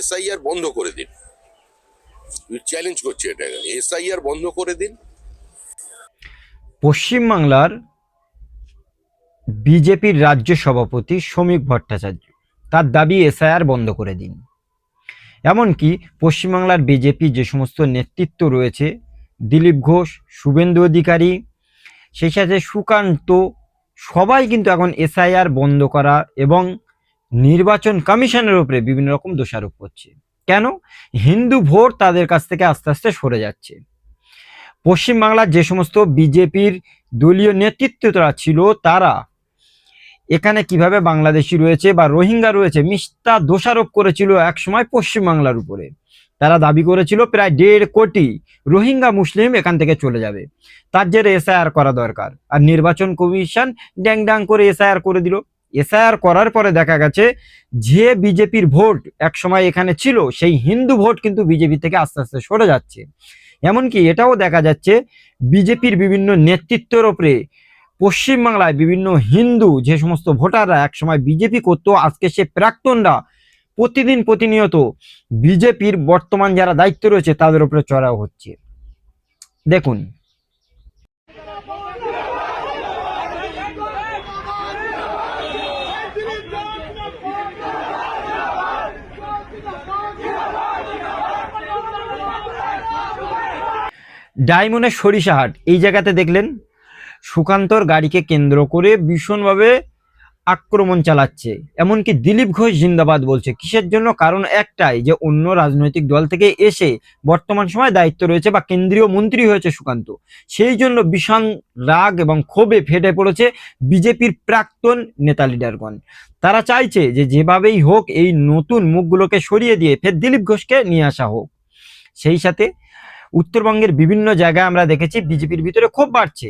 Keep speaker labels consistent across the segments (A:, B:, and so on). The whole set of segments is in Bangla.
A: এসআইআর বন্ধ করে দিন। চ্যালেঞ্জ করছে এটা এসআইআর বন্ধ করে দিন।
B: পশ্চিমবাংলার বিজেপির রাজ্য সভাপতি শ্রমিক ভট্টাচার্য, তার দাবি এসআইআর বন্ধ করে দিন। এমনকি পশ্চিমবাংলার বিজেপি যে সমস্ত নেতৃত্ব রয়েছে, দিলীপ ঘোষ, শুভেন্দু অধিকারী, সেই সাথে সুকান্ত, সবাই কিন্তু এখন এসআইআর বন্ধ করা এবং নির্বাচন কমিশনের উপরে বিভিন্ন রকম দোষারোপ করছে কেন? হিন্দু ভোট তাদের কাছ থেকে আস্তে আস্তে সরে যাচ্ছে। পশ্চিমবাংলার যে সমস্ত বিজেপির দলীয় নেতৃত্বরা ছিল তারা এখানে কীভাবে বাংলাদেশি রয়েছে বা রোহিঙ্গা রয়েছে মিথ্যা দোষারোপ করেছিল একসময় পশ্চিমবাংলার উপরে। তারা দাবি করেছিল প্রায় দেড় কোটি রোহিঙ্গা মুসলিম এখান থেকে চলে যাবে। তার জেরে এসআইআর করা দরকার। আর নির্বাচন কমিশন ড্যাং ড্যাং করে এসআইআর করে দিল। এসআইআর করার পরে দেখা গেছে যে বিজেপির ভোট একসময় এখানে ছিল, সেই হিন্দু ভোট কিন্তু বিজেপি থেকে আস্তে আস্তে সরে যাচ্ছে। এমনকি এটাও দেখা যাচ্ছে বিজেপির বিভিন্ন নেতৃত্বের ওপরে পশ্চিমবাংলায় বিভিন্ন হিন্দু যে সমস্ত ভোটাররা একসময় বিজেপি করতো, আজকে সে প্রাক্তনরা প্রতিদিন প্রতিনিয়ত বিজেপির বর্তমান যারা দায়িত্ব রয়েছে তাদের উপরে চড়াও হচ্ছে। দেখুন ডায়মন্ডের সরিষাহাট এই জায়গাতে দেখলেন সুকান্তর গাড়িকে কেন্দ্র করে ভীষণভাবে আক্রমণ চালাচ্ছে। এমনকি দিলীপ ঘোষ জিন্দাবাদ বলছে, কিসের জন্য? কারণ একটাই যে অন্য রাজনৈতিক দল থেকে এসে বর্তমান সময় দায়িত্ব রয়েছে বা কেন্দ্রীয় মন্ত্রী হয়েছে সুকান্ত। সেই জন্য ভীষণ রাগ এবং ক্ষোভে ফেটে পড়েছে বিজেপির প্রাক্তন নেতা লিডারগণ। তারা চাইছে যে যেভাবেই হোক এই নতুন মুখগুলোকে সরিয়ে দিয়ে ফের দিলীপ ঘোষকে নিয়ে আসা হোক। সেই সাথে উত্তরবঙ্গের বিভিন্ন জায়গায় আমরা দেখেছি বিজেপির ভিতরে ক্ষোভ বাড়ছে।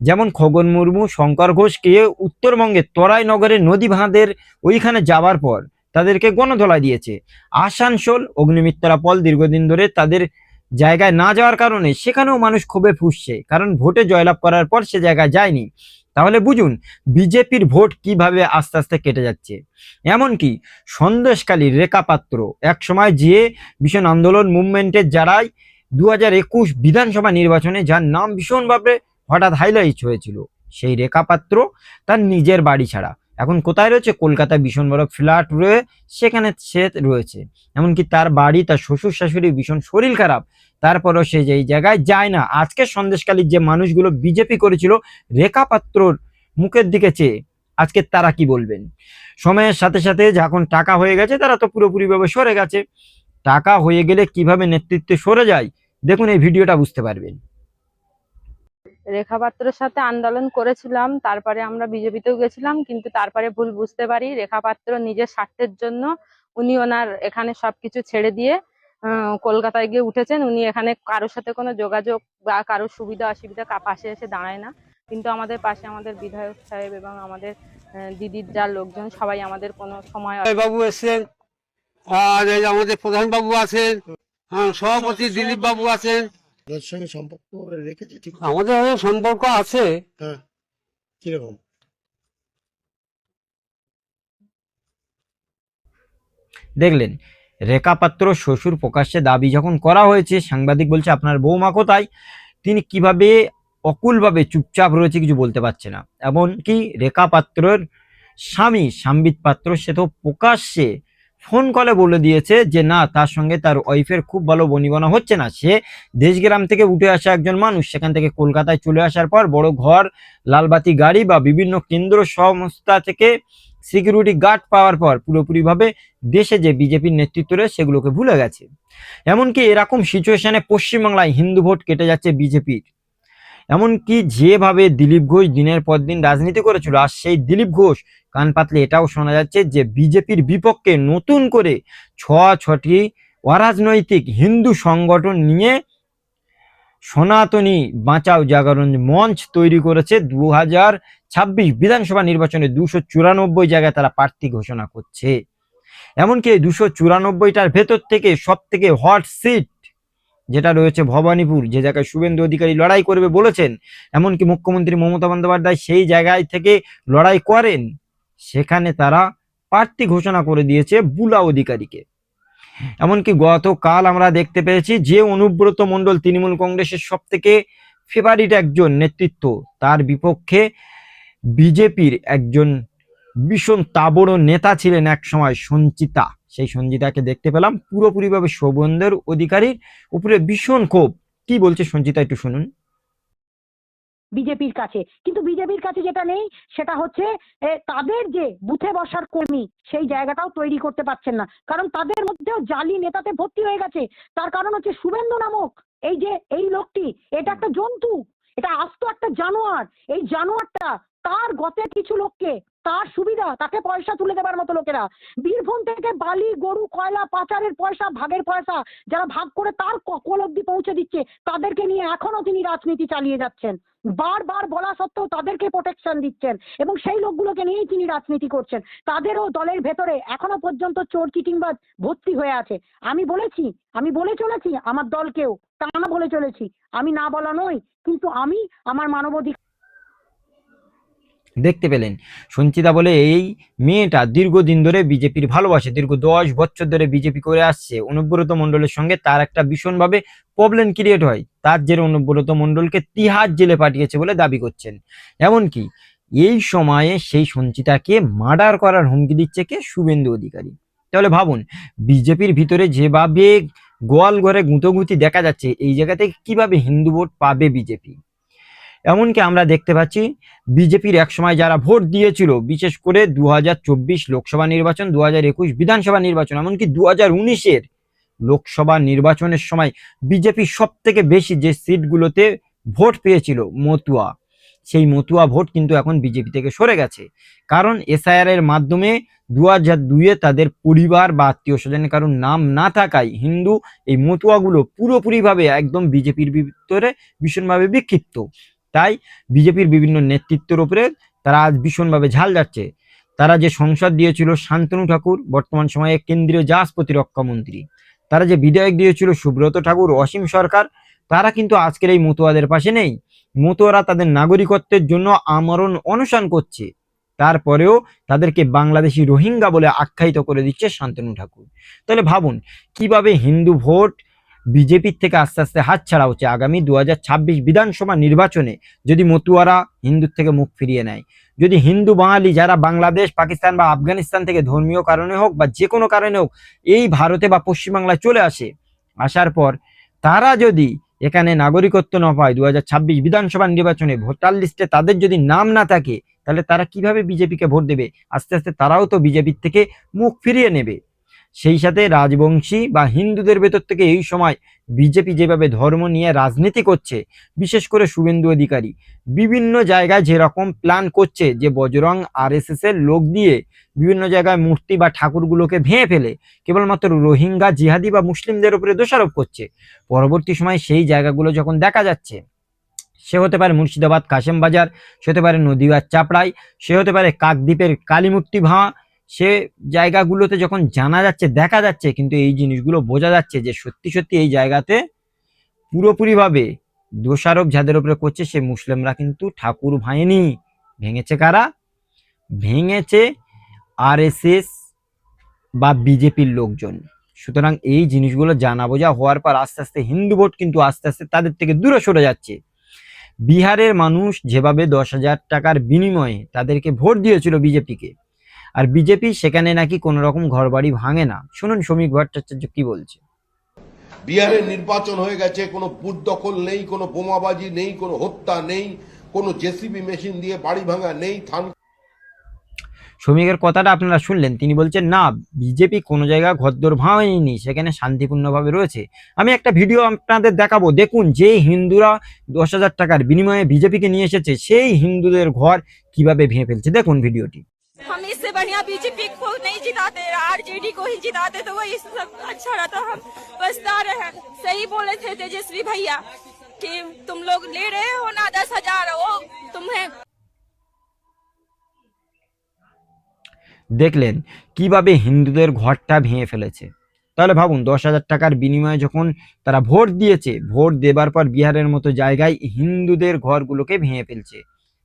B: যেমন খগন মুর্মু, শঙ্কর ঘোষকে উত্তরবঙ্গে তরাই নগরের নদী ভাঁদের ওইখানে যাওয়ার পর তাদেরকে গণধোলা দিয়েছে। আসানসোল অগ্নিমিত্রা পল দীর্ঘদিন ধরে তাদের জায়গায় না যাওয়ার কারণে সেখানেও মানুষ ক্ষোভে ফুসছে, কারণ ভোটে জয়লাভ করার পর সে জায়গায় যায়নি। তাহলে বুঝুন, বিজেপির ভোট কীভাবে আস্তে আস্তে কেটে যাচ্ছে? এমনকি সন্দেশকালী রেখা পাত্র এক সময় যে ভীষণ আন্দোলন মুভমেন্টের যারাই দু হাজার একুশ বিধানসভা নির্বাচনে যার নাম ভীষণভাবে হঠাৎ হাইলাইট হয়েছিল, সেই রেখা পাত্র তার নিজের বাড়ি ছাড়া। এখন কোথায় রয়েছে? কলকাতা ভীষণ বড় ফ্ল্যাট রয়ে সেখানে সে রয়েছে। এমনকি তার বাড়ি, তার শ্বশুর শাশুড়ি ভীষণ শরীর খারাপ। তারপরও সে যেই জায়গায় যায় না। আজকে সন্দেশকালীর যে মানুষগুলো বিজেপি করেছিল রেখা পাত্রর মুখের দিকে চেয়ে, আজকে তারা কি বলবেন? সময়ের সাথে সাথে যখন টাকা হয়ে গেছে, তারা তো পুরোপুরিভাবে সরে গেছে। টাকা হয়ে গেলে কীভাবে নেতৃত্বে সরে যায় দেখুন এই ভিডিওটা বুঝতে পারবেন।
C: রেখা পাত্রের সাথে আন্দোলন করেছিলাম তারপরে আমরা বিজেপিতেও গেছিলাম কিন্তু তারপরে ভুল বুঝতে পারি রেখা পাত্র নিজের স্বার্থের জন্য উনি ওনার এখানে সবকিছু ছেড়ে দিয়ে কলকাতায় গিয়ে উঠেছেন। উনি এখানে কারোর সাথে কোনো যোগাযোগ বা কারোর সুবিধা অসুবিধা কা- পাশে এসে দাঁড়ায় না। কিন্তু আমাদের পাশে আমাদের বিধায়ক সাহেব এবং আমাদের দিদির যা লোকজন সবাই আমাদের কোনো সময়
D: বাবু এসছেন আর এই আমাদের প্রধান বাবু আছেন হ্যাঁ সভাপতি দিলীপ বাবু আছেন।
E: সঙ্গে সম্পর্ক রেখেছি ঠিক
D: আমাদের সম্পর্ক আছে।
E: হ্যাঁ কীরকম?
B: দেখলেন রেখা পাত্র শ্বশুর প্রকাশ্যে দাবি যখন করা হয়েছে সাংবাদিক বলছে আপনার বৌমা কোথায়? তিনি কীভাবে অকুলভাবে চুপচাপ রয়েছে কিছু বলতে পারছে না। এমনকি রেখা পাত্রর স্বামী সাম্বিত পাত্র সে তো প্রকাশ্যে ফোন কলে বলে দিয়েছে যে, না, তার সঙ্গে তার ওয়াইফের খুব ভালো বনিবনা হচ্ছে না। সে দেশগ্রাম থেকে উঠে আসা একজন মানুষ। সেখান থেকে কলকাতায় চলে আসার পর বড় ঘর, লালবাতি গাড়ি বা বিভিন্ন কেন্দ্র সংস্থা থেকে সিকিউরিটি গার্ড পাওয়ার পর পুরোপুরিভাবে দেশে যে বিজেপির নেতৃত্ব রয়েছে, সেগুলোকে ভুলে গেছে। এমনকি এরকম সিচুয়েশনে পশ্চিমবাংলায় হিন্দু ভোট কেটে যাচ্ছে বিজেপির। এমনকি যেভাবে দিলীপ ঘোষ দিনের পর দিন রাজনীতি করেছিল, আর সেই দিলীপ ঘোষ কান পাতলে এটাও শোনা যাচ্ছে যে বিজেপির বিপক্ষে নতুন করে ছ ছটি অরাজনৈতিক হিন্দু সংগঠন নিয়ে সনাতনী বাঁচাও জাগরণ মঞ্চ তৈরি করেছে দু হাজার ছাব্বিশ বিধানসভা নির্বাচনে দুশো চুরানব্বই জায়গায় তারা প্রার্থী ঘোষণা করছে। এমনকি দুশো চুরানব্বইটার ভেতর থেকে সব থেকে হট সিট যেটা রয়েছে ভবানীপুর, যে জায়গায় শুভেন্দু অধিকারী লড়াই করবে বলেছেন, এমনকি মুখ্যমন্ত্রী মমতা বন্দ্যোপাধ্যায় সেই জায়গায় থেকে লড়াই করেন, সেখানে তারা প্রার্থী ঘোষণা করে দিয়েছে বুলা অধিকারীকে। এমনকি গতকাল আমরা দেখতে পেয়েছি যে অনুব্রত মণ্ডল তৃণমূল কংগ্রেসের সব থেকে ফেভারিট একজন নেতৃত্ব, তার বিপক্ষে বিজেপির একজন ভীষণ তাবড় নেতা ছিলেন এক সময় সঞ্চিতা। সেই সঞ্জিতাকে দেখতে পেলাম। পুরোপুরিভাবে শোভনদের অধিকারীর উপরে ভীষণ ক্ষোভ। কি বলছে সঞ্জিতা একটু শুনুন।
F: বিজেপির কাছে। কিন্তু বিজেপির কাছে যেটা নেই, সেটা হচ্ছে তাদের যে বুথে বসার কর্মী, সেই জায়গাটাও তৈরি করতে পারছেন না। কারণ তাদের মধ্যেও জালি নেতাতে ভর্তি হয়ে গেছে। তার কারণ হচ্ছে শুভেন্দু নামক এই যে, এই লোকটি, এটা একটা জন্তু, এটা আস্ত একটা জানোয়ার। এই জানোয়ারটা তার গতে কিছু লোককে তার সুবিধা, তাকে পয়সা তুলে দেবার মতো লোকেরা। বীরভূম থেকে বালি, গরু, কয়লা, পাচারের পয়সা, ভাগের পয়সা যারা ভাগ করে তার ক- কোল অব্দি পৌঁছে দিচ্ছে, তাদেরকে নিয়ে এখনও তিনি রাজনীতি চালিয়ে যাচ্ছেন। বারবার বলা সত্ত্বেও তাদেরকে প্রোটেকশন দিচ্ছেন এবং সেই লোকগুলোকে নিয়েই তিনি রাজনীতি করছেন। তাদেরও দলের ভেতরে এখনও পর্যন্ত চোর চিটিংবাজ ভর্তি হয়ে আছে। আমি বলেছি, আমি বলে চলেছি আমার দলকেও, তা না বলে চলেছি। আমি না বলা নই কিন্তু আমি আমার মানবাধিকার
B: দেখতে পেলেন। সঞ্চিতা বলে, এই মেয়েটা দীর্ঘদিন ধরে বিজেপির ভালোবাসে, দীর্ঘ দশ বছর ধরে বিজেপি করে আসছে। অনুব্রত মণ্ডলের সঙ্গে তার একটা ভীষণভাবে প্রবলেম ক্রিয়েট হয়। তার জেরে অনুব্রত মণ্ডলকে তিহার জেলে পাঠিয়েছে বলে দাবি করছেন। এমনকি এই সময়ে সেই সঞ্চিতাকে মার্ডার করার হুমকি দিচ্ছে কে? শুভেন্দু অধিকারী। তাহলে ভাবুন, বিজেপির ভিতরে যেভাবে গোয়াল ঘরে গুঁতোগুঁতি দেখা যাচ্ছে, এই জায়গা থেকে কীভাবে হিন্দু ভোট পাবে বিজেপি? এমনকি আমরা দেখতে পাচ্ছি বিজেপির একসময় যারা ভোট দিয়েছিল, বিশেষ করে দু হাজার চব্বিশ লোকসভা নির্বাচন দু হাজার একুশ বিধানসভা নির্বাচন, এমনকি দু হাজার উনিশের লোকসভা নির্বাচনের সময় বিজেপি সব থেকে বেশি যে সিটগুলোতে ভোট পেয়েছিল, মতুয়া। সেই মতুয়া ভোট কিন্তু এখন বিজেপি থেকে সরে গেছে। কারণ এসআইআর এর মাধ্যমে দু হাজার দুইয়ে তাদের পরিবার বা আত্মীয় স্বজনের কারণ নাম না থাকায় হিন্দু এই মতুয়াগুলো পুরোপুরিভাবে একদম বিজেপির ভিতরে ভীষণভাবে বিক্ষিপ্ত। তাই বিজেপির বিভিন্ন নেতৃত্বের উপরে তারা আজ ভীষণভাবে ঝাল যাচ্ছে। তারা যে সংসদ দিয়েছিল শান্তনু ঠাকুর, বর্তমান সময়ে কেন্দ্রীয় জাহাজ প্রতিরক্ষা মন্ত্রী। তারা যে বিধায়ক দিয়েছিল সুব্রত ঠাকুর, অসীম সরকার, তারা কিন্তু আজকের এই মতুয়াদের পাশে নেই। মতুয়ারা তাদের নাগরিকত্বের জন্য আমরণ অনশন করছে। তারপরেও তাদেরকে বাংলাদেশি রোহিঙ্গা বলে আখ্যায়িত করে দিচ্ছে শান্তনু ঠাকুর। তাহলে ভাবুন, কীভাবে হিন্দু ভোট বিজেপির থেকে আস্তে আস্তে হাত ছাড়া হচ্ছে। আগামী দু হাজার ছাব্বিশ বিধানসভা নির্বাচনে যদি মতুয়ারা হিন্দুর থেকে মুখ ফিরিয়ে নেয়, যদি হিন্দু বাঙালি যারা বাংলাদেশ, পাকিস্তান বা আফগানিস্তান থেকে ধর্মীয় কারণে হোক বা যে কোনো কারণে হোক এই ভারতে বা পশ্চিমবাংলায় চলে আসে, আসার পর তারা যদি এখানে নাগরিকত্ব না পায় দু হাজার ছাব্বিশ বিধানসভা নির্বাচনে, ভোটার লিস্টে তাদের যদি নাম না থাকে, তাহলে তারা কীভাবে বিজেপিকে ভোট দেবে? আস্তে আস্তে তারাও তো বিজেপির থেকে মুখ ফিরিয়ে নেবে। সেই সাথে রাজবংশী বা হিন্দুদের ভেতর থেকে এই সময় বিজেপি যেভাবে ধর্ম নিয়ে রাজনীতি করছে, বিশেষ করে শুভেন্দু অধিকারী, বিভিন্ন জায়গায় যেরকম প্ল্যান করছে যে বজরং আর এস এর লোক দিয়ে বিভিন্ন জায়গায় মূর্তি বা ঠাকুরগুলোকে ভেঙে ফেলে, কেবলমাত্র রোহিঙ্গা জিহাদি বা মুসলিমদের উপরে দোষারোপ করছে। পরবর্তী সময় সেই জায়গাগুলো যখন দেখা যাচ্ছে, সে হতে পারে মুর্শিদাবাদ কাশেম বাজার সে হতে পারে নদীয়ার চাপড়াই, সে হতে পারে কাকদ্বীপের কালীমূর্তি ভাঙা সে জায়গাগুলোতে যখন জানা যাচ্ছে, দেখা যাচ্ছে, কিন্তু এই জিনিসগুলো বোঝা যাচ্ছে যে সত্যি সত্যি এই জায়গাতে পুরোপুরিভাবে দোষারোপ যাদের উপরে করছে, সে মুসলিমরা কিন্তু ঠাকুর ভাঙেনি। ভেঙেছে কারা? ভেঙেছে আরএসএস বা বিজেপির লোকজন। সুতরাং এই জিনিসগুলো জানা বোঝা হওয়ার পর আস্তে আস্তে হিন্দু ভোট কিন্তু আস্তে আস্তে তাদের থেকে দূরে সরে যাচ্ছে। বিহারের মানুষ যেভাবে দশ হাজার টাকার বিনিময়ে তাদেরকে ভোট দিয়েছিল বিজেপিকে আর বিজেপি সেখানে নাকি কোনো রকম ঘর বাড়ি ভাঙে না। শুনুন শ্রমিক ভট্টাচার্য কি বলছে।
G: বিহারের নির্বাচন হয়ে গেছে কোনো বুথ দখল নেই কোনো বোমাবাজি নেই কোনো হত্যা নেই কোনো জেসিবি মেশিন দিয়ে বাড়ি ভাঙা নেই থান
B: শ্রমিকের কথাটা আপনারা শুনলেন তিনি বলছেন না বিজেপি কোনো জায়গা ঘরদোর ভাঙেনি সেখানে শান্তিপূর্ণভাবে রয়েছে। আমি একটা ভিডিও আপনাদের দেখাবো দেখুন যে হিন্দুরা দশ হাজার টাকার বিনিময়ে বিজেপিকে নিয়ে এসেছে সেই হিন্দুদের ঘর কীভাবে ভেঙে ফেলছে। দেখুন ভিডিওটি।
H: हम इससे बढ़िया बीजेपी को नहीं जिताते आरजेडी को ही जिताते तो वही सब अच्छा रहता हम बसता रहे सही बोले थे तेजस्वी भैया कि तुम लोग ले रहे हो ना दस हजार वो तुम्हें
B: দেখলেন কিভাবে হিন্দুদের ঘরটা ভেঙে ফেলেছে তাহলে ভাবুন দশ হাজার টাকার বিনিময়ে যখন তারা ভোট দিয়েছে ভোট দেবার পর বিহারের মতো জায়গায় হিন্দুদের ঘরগুলোকে ভেঙে ফেলছে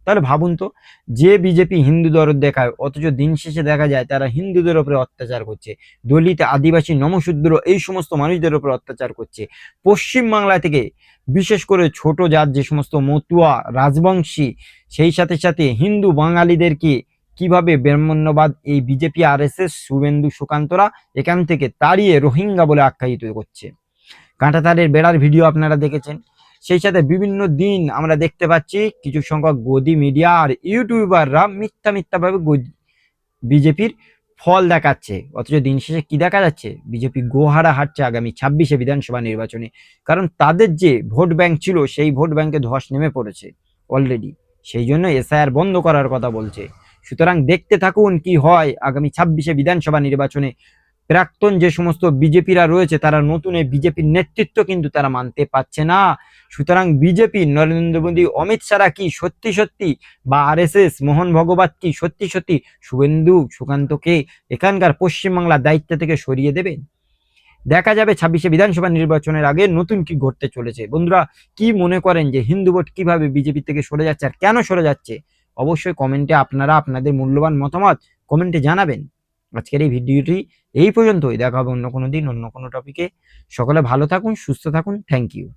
B: তাহলে ভাবুন তো, যে বিজেপি হিন্দু দরদ দেখায়, অথচ দিন শেষে দেখা যায় তারা হিন্দুদের উপরে অত্যাচার করছে, দলিত, আদিবাসী, নমশূদ্র, এই সমস্ত মানুষদের উপরে অত্যাচার করছে। পশ্চিম বাংলা থেকে বিশেষ করে ছোট জাত যে সমস্ত মতুয়া, রাজবংশী, সেই সাথে সাথে হিন্দু বাঙালিদেরকে কীভাবে ব্রাহ্মণ্যবাদ এই BJP R S S Suvendu, সুকান্তরা এখান থেকে তাড়িয়ে রোহিঙ্গা বলে আখ্যায়িত করছে। কাঁটাতারের বেড়ার ভিডিও আপনারা দেখেছেন। সেই সাথে বিভিন্ন দিন আমরা দেখতে পাচ্ছি কিছু সংখ্যক গদি মিডিয়া আর ইউটিউবাররা মিথ্যা মিথ্যাভাবে বিজেপির ফল দেখাচ্ছে। অথচ দিন শেষে কি দেখা যাচ্ছে? বিজেপি গোহারা হাঁটছে আগামী ছাব্বিশে বিধানসভা নির্বাচনে। কারণ তাদের যে ভোট ব্যাংক ছিল, সেই ভোট ব্যাংকে ধস নেমে পড়েছে অলরেডি সেই জন্য এসআইআর বন্ধ করার কথা বলছে। সুতরাং দেখতে থাকুন কি হয় আগামী ছাব্বিশে বিধানসভা নির্বাচনে। প্রাক্তন যে সমস্ত বিজেপিরা রয়েছে, তারা নতুন এই বিজেপির নেতৃত্ব কিন্তু তারা মানতে পারছে না। সুতরাং বিজেপি, নরেন্দ্র মোদী, অমিত শাহরা কি সত্যি সত্যি বা আর এস মোহন ভগবত কি সত্যি সত্যি শুভেন্দু, সুকান্তকে এখানকার পশ্চিমবাংলার দায়িত্ব থেকে সরিয়ে দেবে? দেখা যাবে ছাব্বিশে বিধানসভা নির্বাচনের আগে নতুন কি ঘটতে চলেছে। বন্ধুরা, কি মনে করেন যে হিন্দু ভোট কীভাবে বিজেপি থেকে সরে যাচ্ছে আর কেন সরে যাচ্ছে? অবশ্যই কমেন্টে আপনারা আপনাদের মূল্যবান মতামত কমেন্টে জানাবেন। আজকের এই ভিডিওটি এই পর্যন্তই। দেখা হবে অন্য কোনো দিন অন্য কোনো টপিকে সকলে ভালো থাকুন, সুস্থ থাকুন। Thank you